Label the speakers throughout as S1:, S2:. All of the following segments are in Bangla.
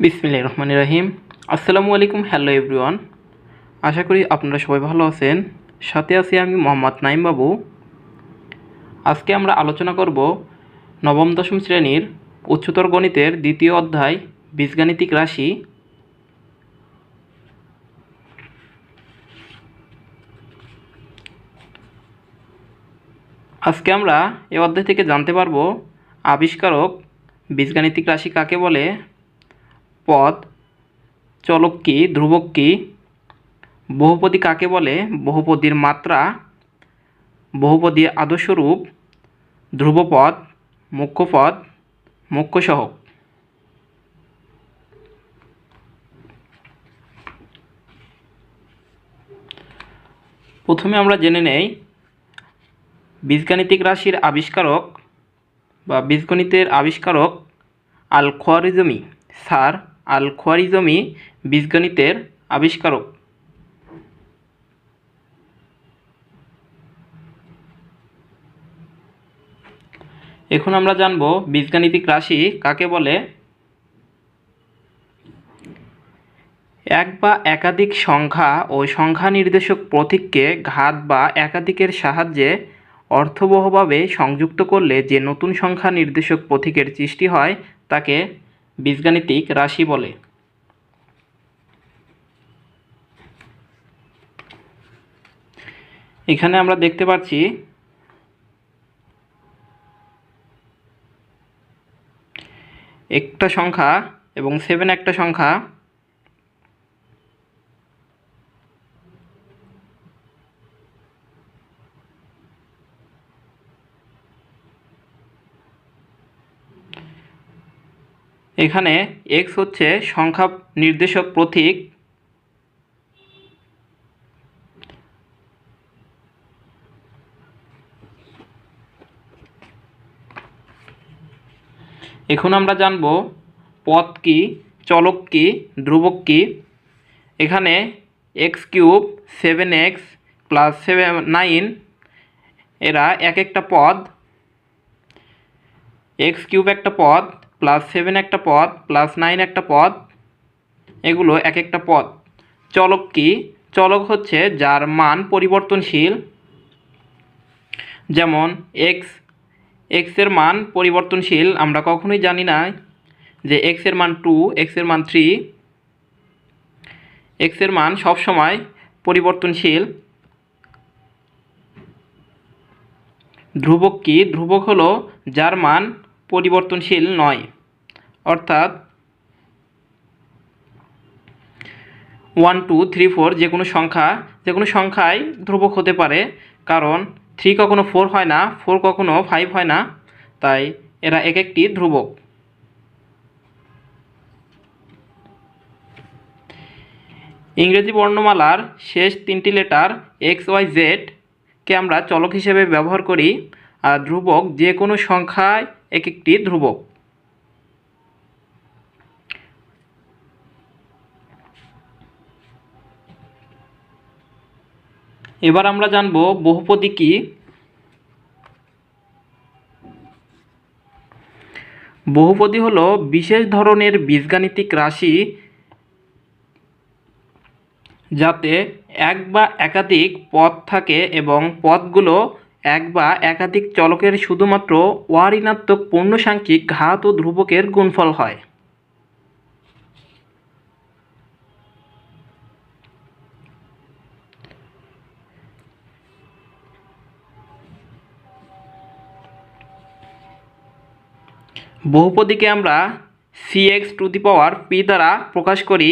S1: বিসমিল্লাহ রহমান রাহিম। আসসালামু আলাইকুম, হ্যালো এভরিওয়ান। আশা করি আপনারা সবাই ভালো আছেন। সাথে আছি আমি মোহাম্মদ নাইম বাবু। আজকে আমরা আলোচনা করব নবম, দশম শ্রেণির উচ্চতর গণিতের দ্বিতীয় অধ্যায়, বীজগাণিতিক রাশি। আজকে আমরা এ অধ্যায় থেকে জানতে পারব আবিষ্কারক বীজগাণিতিক রাশি কাকে বলে পদ চলক কি, ধ্রুবক কি? বহুপদী কাকে বলে? বহুপদীর মাত্রা, বহুপদীর আদর্শরূপ, ধ্রুবপদ, মুখ্যপদ মুখ্য সহক প্রথমে আমরা জেনে নেই, বীজগাণিতিক রাশির আবিষ্কারক বা বীজগণিতের আবিষ্কারক আল খোয়ারিজমি স্যার। আল খোয়ারিজমি বীজগণিতের আবিষ্কারক। এখন আমরা জানব বীজগাণিতিক রাশি কাকে বলে। এক বা একাধিক সংখ্যা ও সংখ্যা নির্দেশক প্রতীককে ঘাত বা একাধিকের সাহায্যে অর্থবহভাবে সংযুক্ত করলে যে নতুন সংখ্যা নির্দেশক প্রতীকের সৃষ্টি হয়, তাকে বীজগাণিতিক রাশি বলে। এখানে আমরা দেখতে পাচ্ছি একটা সংখ্যা এবং সেভেন একটা সংখ্যা এখানে এক্স হচ্ছে সংখ্যা নির্দেশক প্রতীক। এখন আমরা জানব পথ কি, চলক কি, ধ্রুবক কি। এখানে x cube seven x plus seven nine, এরা এক একটা পদ। এক্স কিউব একটা পদ প্লাস সেভেন একটা পদ প্লাস নাইন একটা পদ, এগুলো এক একটা পদ। চলক কি? চলক হচ্ছে যার মান পরিবর্তনশীল। যেমন এক্স এক্সের মান পরিবর্তনশীল, আমরা কখনোই জানি না যে এক্সের মান টু এক্সের মান থ্রি এক্সের মান সবসময় পরিবর্তনশীল। ধ্রুবক কি? ধ্রুবক হলো যার মান পরিবর্তনশীল নয়। অর্থাৎ ওয়ান টু থ্রি ফোর যে কোনো সংখ্যা যে কোনো সংখ্যায় ধ্রুবক হতে পারে, কারণ থ্রি কখনো ফোর হয় না ফোর কখনো ফাইভ হয় না, তাই এরা এক একটি ধ্রুবক। ইংরেজি বর্ণমালার শেষ তিনটি লেটার এক্স ওয়াই জেড কে আমরা চলক হিসেবে ব্যবহার করি, আর ধ্রুবক যে কোনো সংখ্যায় এক একটি ধ্রুবক। এবার আমরা জানব বহুপদী কি? বহুপদী হলো বিশেষ ধরনের বীজগাণিতিক রাশি যাতে এক বা একাধিক পদ থাকে এবং পদগুলো এক বা একাধিক চলকের শুধুমাত্র অঋণাত্মক পূর্ণসাংখ্যিক ঘাত ও ধ্রুবকের গুণফল হয়। বহুপদীকে আমরা c x to the power p দ্বারা প্রকাশ করি,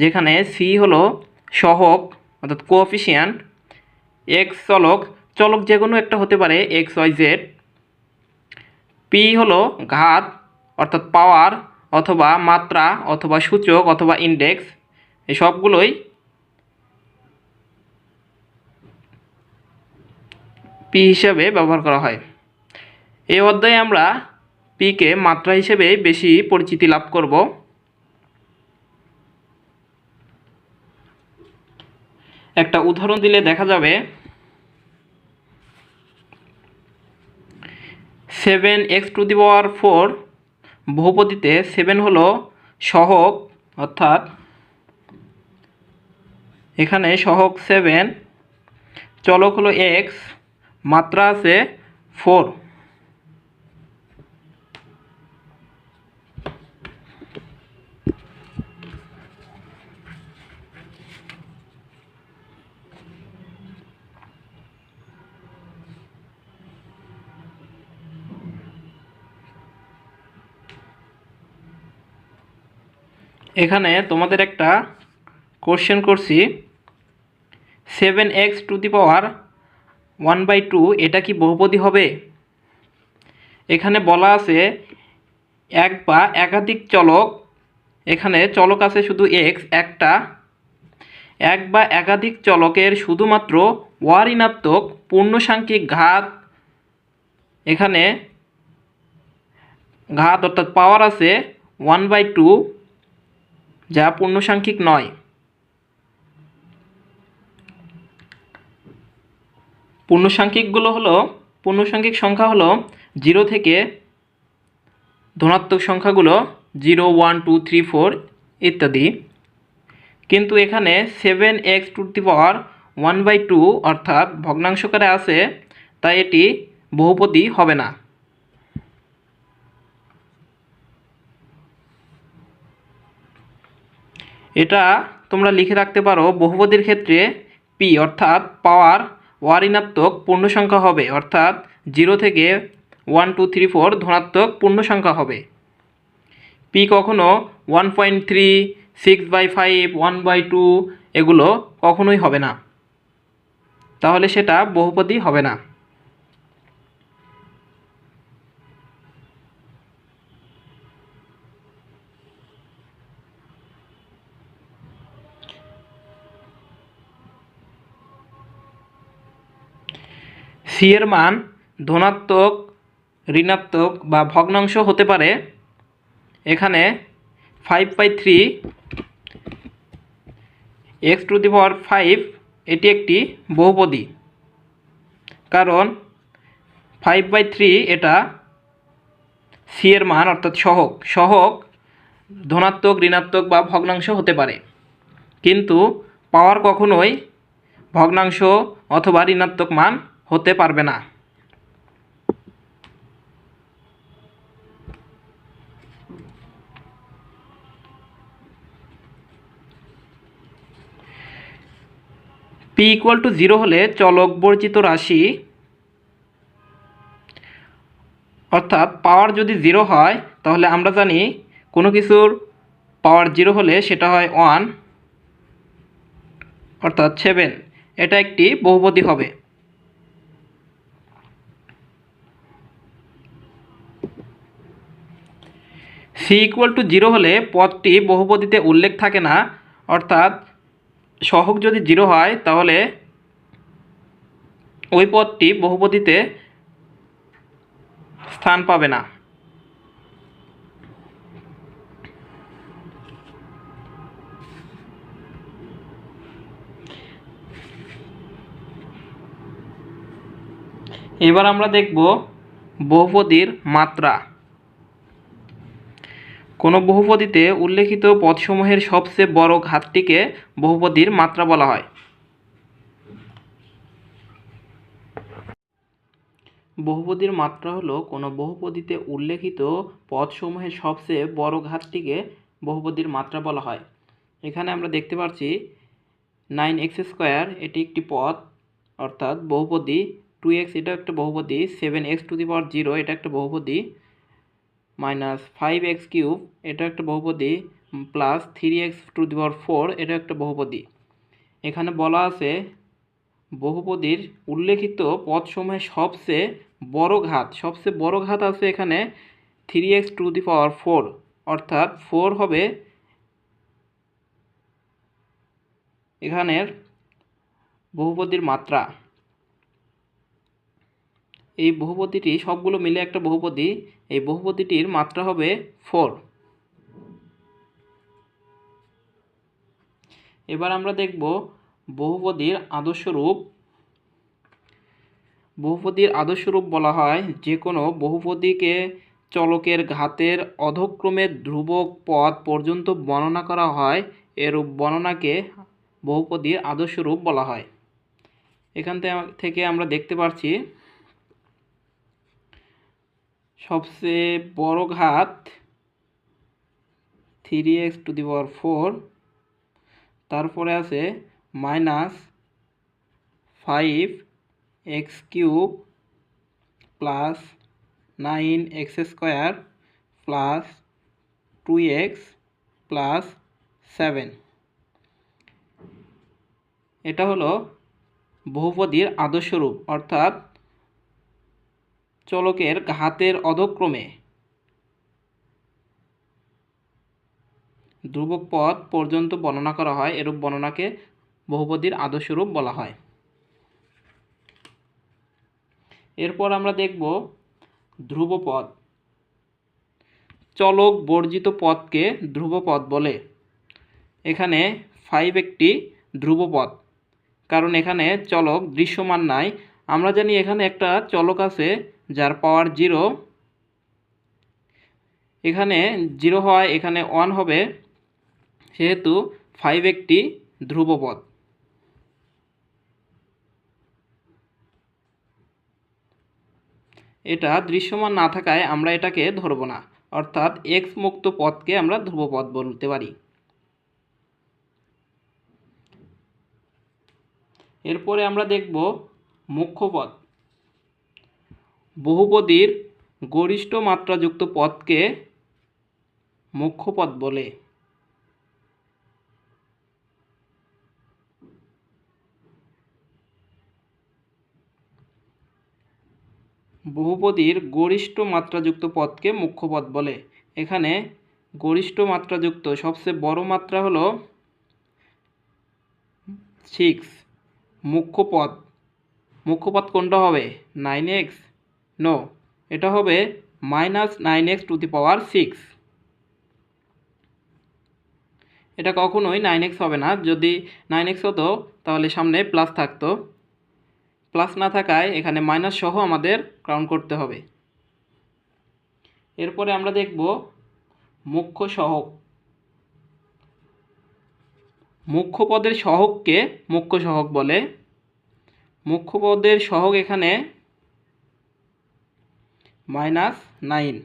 S1: যেখানে সি হলো সহক অর্থাৎ কোঅফিসিয়ান্ট এক্স চলক চলক যে কোনো একটা হতে পারে এক্স ওয়াই জেড পি হলো ঘাত, অর্থাৎ পাওয়ার, অথবা মাত্রা, অথবা সূচক, অথবা ইন্ডেক্স এই সবগুলোই পি হিসাবে ব্যবহার করা হয়। এই অধ্যায়ে আমরা পিকে মাত্রা হিসেবে বেশি পরিচিতি লাভ করব। একটা উদাহরণ দিলে দেখা যাবে seven x to the power four বহুপতিতে seven হলো সহক অর্থাৎ এখানে সহক সেভেন, চলক হলো এক্স, মাত্রা আছে ফোর। এখানে তোমাদের একটা কোশ্চেন করছি। Seven x to the power one by two এটা কি বহুপদী হবে? এখানে বলা আছে এক বা একাধিক চলক, এখানে চলক আছে শুধু এক্স একটা। এক বা একাধিক চলকের শুধুমাত্র ওয়ারিনাত্মক পূর্ণসাংখ্যিক ঘাত, এখানে ঘাত অর্থাৎ পাওয়ার আছে ওয়ান বাই টু যা পূর্ণসাংখ্যিক নয়। পূর্ণসাংখ্যিকগুলো হলো, পূর্ণসাংখ্যিক সংখ্যা হলো জিরো থেকে ধনাত্মক সংখ্যাগুলো zero, one, two, three, four ইত্যাদি। কিন্তু এখানে seven x to the power one by two অর্থাৎ ভগ্নাংশকারে আছে, তাই এটি বহুপদী হবে না। এটা তোমরা লিখে রাখতে পারো, বহুপদীর ক্ষেত্রে পি অর্থাৎ পাওয়ার ওয়ারিনাত্মক পূর্ণ সংখ্যা হবে, অর্থাৎ জিরো থেকে ওয়ান টু থ্রি ফোর ধনাত্মক পূর্ণ সংখ্যা হবে। পি কখনো one point three six by five one by two এগুলো কখনোই হবে না। তাহলে সেটা বহুপদী হবে না। সি এর মান ধনাত্মক, ঋণাত্মক বা ভগ্নাংশ হতে পারে। এখানে five by three x to the power five এটি একটি বহুপদী। কারণ ফাইভ বাই থ্রি এটা সি এর মান অর্থাৎ সহক সহক ধনাত্মক, ঋণাত্মক বা ভগ্নাংশ হতে পারে। কিন্তু পাওয়ার কখনোই ভগ্নাংশ অথবা ঋণাত্মক মান হতে পারবে না। পি ইকুয়াল টু জিরো হলে চলক বর্জিত রাশি, অর্থাৎ পাওয়ার যদি জিরো হয়, তাহলে আমরা জানি কোনো কিছুর পাওয়ার জিরো হলে সেটা হয় ওয়ান অর্থাৎ সেভেন এটা একটি বহুপদী হবে। সি ইকুয়াল টু জিরো হলে পদটি বহুপদীতে উল্লেখ থাকে না, অর্থাৎ সহগ যদি জিরো হয়, তাহলে ওই পদটি বহুপদীতে স্থান পাবে না। এবার আমরা দেখব বহুপদীর মাত্রা। কোনো বহুপদীতে উল্লেখিত পদসমূহের সবচেয়ে বড় ঘাতটিকে বহুপদীর মাত্রা বলা হয়। বহুপদীর মাত্রা হলো কোনো বহুপদীতে উল্লেখিত পদসমূহের সবচেয়ে বড় ঘাতটিকে বহুপদীর মাত্রা বলা হয়। এখানে আমরা দেখতে পাচ্ছি নাইন এক্স স্কোয়ার এটি একটি পদ, অর্থাৎ বহুপদী টু এক্স এটা একটা বহুপদী, seven x to the power zero এটা একটা বহুপদী মাইনাস ফাইভ এক্স কিউব এটা একটা বহুপদী plus three x to the power four এটা একটা বহুপদী। এখানে বলা আছে, বহুপদীর উল্লেখিত পদসমূহের সবচেয়ে বড় ঘাত, সবচেয়ে বড় ঘাত আছে এখানে three x to the power four অর্থাৎ ফোর হবে এখানের বহুপদীর মাত্রা। এই বহুপদীটি সবগুলো মিলে একটা বহুপদী এই বহুপদীটির মাত্রা হবে ফোর এবার আমরা দেখব বহুপদীর আদর্শ রূপ বহুপদীর আদর্শ রূপ বলা হয় যে কোনো বহুপদীকে চলকের ঘাতের অধক্রমে ধ্রুবক পদ পর্যন্ত বর্ণনা করা হয়, এরূপ বর্ণনাকে বহুপদীর আদর্শ রূপ বলা হয়। এখান থেকে আমরা দেখতে পাচ্ছি সবচেয়ে বড় ঘাত three x to the power four তারপরে আছে minus five x cube plus nine x square plus two x plus seven এটা হলো বহুপদীর আদর্শ রূপ অর্থাৎ চলকের ঘাতের অধক্রমে। ধ্রুবক পদ পর্যন্ত বর্ণনা করা হয়, এরূপ বর্ণনাকে বহুপদীর আদর্শ রূপ বলা হয়। এরপর আমরা দেখব ধ্রুবপদ চলক বর্জিত পদকে ধ্রুবপদ বলে। এখানে ফাইভ একটি ধ্রুবপদ কারণ এখানে চলক দৃশ্যমান নাই। আমরা জানি এখানে একটা চলক আছে যার পাওয়ার জিরো এখানে জিরো হয়, এখানে ওয়ান হবে, সেহেতু ফাইভ একটি ধ্রুবপদ। এটা দৃশ্যমান না থাকায় আমরা এটাকে ধরব না, অর্থাৎ এক্স মুক্ত পদকে আমরা ধ্রুবপদ বলতে পারি। এরপরে আমরা দেখব মুখ্য পদ। বহুপদীর গরিষ্ঠ মাত্রাযুক্ত পদকে মুখ্য পদ বলে। বহুপদীর গরিষ্ঠ মাত্রাযুক্ত পদকে মুখ্য পদ বলে। এখানে গরিষ্ঠ মাত্রাযুক্ত সবচেয়ে বড় মাত্রা হলো সিক্স মুখ্য পদ মুখ্য পদ কোনটা হবে? নাইন এক্স নো এটা হবে minus nine x to the power six এটা কখনোই নাইন এক্স হবে না। যদি নাইন এক্স হতো, তাহলে সামনে প্লাস থাকতো। প্লাস না থাকায় এখানে মাইনাস সহ আমাদের কাউন্ট করতে হবে। এরপরে আমরা দেখব মুখ্য সহক। মুখ্য পদের সহককে মুখ্য সহক বলে। মুখ্য পদের সহক এখানে মাইনাস নাইন